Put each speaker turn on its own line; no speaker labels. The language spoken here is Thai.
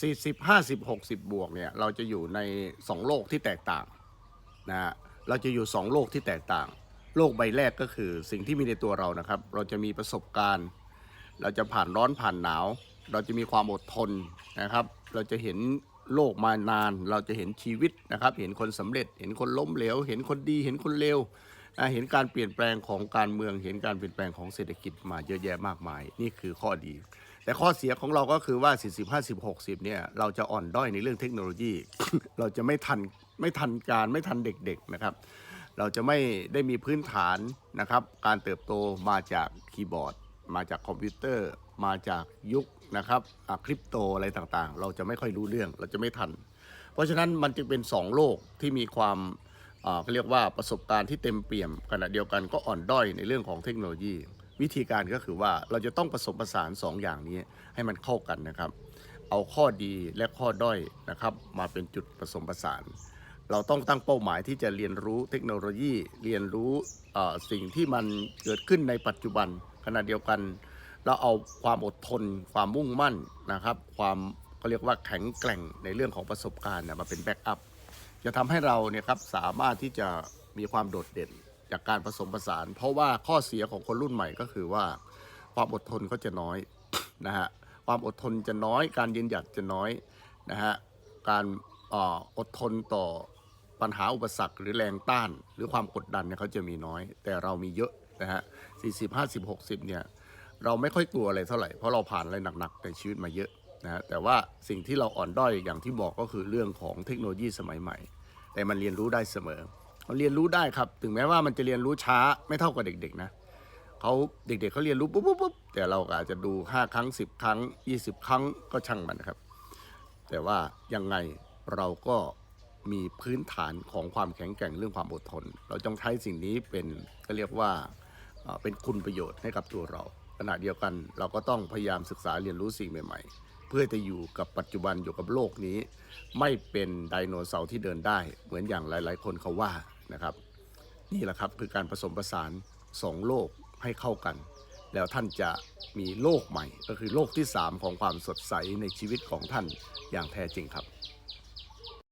40 50 60 บวกเนี่ยเราจะอยู่ใน 2 โลกที่แตกต่างนะฮะเราจะอยู่ 2 โลกที่แตกต่าง โลกใบแรกก็คือสิ่งที่มีในตัวเรานะครับ เราจะมีประสบการณ์ เราจะผ่านร้อนผ่านหนาว เราจะมีความอดทนนะครับ เราจะเห็นโลกมานาน เราจะเห็นชีวิตนะครับ เห็นคนสำเร็จ เห็นคนล้มเหลว เห็นคนดี เห็นคนเลวเห็นการเปลี่ยนแปลงของการเมือง เห็นการเปลี่ยนแปลงของเศรษฐกิจมาเยอะแยะมากมาย นี่คือข้อดี แต่ข้อเสียของเราก็คือว่า 40 50 60 เนี่ย เราจะอ่อนด้อยในเรื่องเทคโนโลยี เราจะไม่ทันไม่ทันการไม่ทันเด็กๆนะครับ เราจะไม่ได้มีพื้นฐานนะครับ การเติบโตมาจากคีย์บอร์ด มาจากคอมพิวเตอร์ มาจากยุคนะครับคริปโตอะไรต่างๆ เราจะไม่ค่อยรู้เรื่องเราจะไม่ทัน เพราะฉะนั้นมันจึงเป็น 2 โลกที่มีความเขาเรียกว่าประสบการณ์ที่เต็มเปี่ยมขณะเดียวกันก็อ่อนด้อยในเรื่องของเทคโนโลยี วิธีการก็คือว่าเราจะต้องผสมผสาน2ออย่างนี้ให้มันเข้ากันนะครับ เอาข้อดีและข้อด้อยนะครับ มาเป็นจุดผสมผสาน เราต้องตั้งเป้าหมายที่จะเรียนรู้เทคโนโลยีเรียนรู้สิ่งที่มันเกิดขึ้นในปัจจุบันขณะเดียวกัน เราเอาความอดทน ความมุ่งมั่นนะครับ ความก็เรียกว่าแข็งแกร่งในเรื่องของประสบการณ์นะมาเป็นแบ็กอัพจะทำให้เราเนี่ยครับสามารถที่จะมีความโดดเด่น จากการผสมผสาน เพราะว่าข้อเสียของคนรุ่นใหม่ก็คือว่า ความอดทนเขาจะน้อยนะฮะความอดทนจะน้อย การยืนหยัดจะน้อยนะฮะการอดทนต่อปัญหาอุปสรรคหรือแรงต้าน หรือความกดดันเนี่ยเขาจะมีน้อย แต่เรามีเยอะนะฮะ40 50 60เนี่ยเราไม่ค่อยกลัวอะไรเท่าไหร่เพราะเราผ่านอะไรหนักๆในชีวิตมาเยอะนะฮะแต่ว่าสิ่งที่เราอ่อนด้อยอย่างที่บอกก็คือเรื่องของเทคโนโลยีสมัยใหม่ แต่มันเรียนรู้ได้เสมอ เราเรียนรู้ได้ครับ ถึงแม้ว่ามันจะเรียนรู้ช้าไม่เท่ากับเด็ก ๆ นะเขาเด็ก ๆเขาเรียนรู้ปุ๊บปุ๊บปุ๊บแต่เราก็อาจจะดู5ครั้ง 10 ครั้ง 20 ครั้งก็ช่างมันนะครับ แต่ว่ายังไงเราก็มีพื้นฐานของความแข็งแกร่งเรื่องความอดทน เราต้องใช้สิ่งนี้เป็นก็เรียกว่าเอ่อเป็นคุณประโยชน์ให้กับตัวเราขณะเดียวกันเราก็ต้องพยายามศึกษาเรียนรู้สิ่งใหม่ ๆ เพื่อจะอยู่กับปัจจุบันอยู่กับโลกนี้ ไม่เป็นไดโนเสาร์ที่เดินได้ เหมือนอย่างหลาย ๆ คนเขาว่า นะครับ นี่แหละครับคือการผสมผสานสองโลกให้เข้ากัน แล้วท่านจะมีโลกใหม่ ก็คือโลกที่ 3 ของความสดใสในชีวิตของท่านอย่างแท้จริงครับ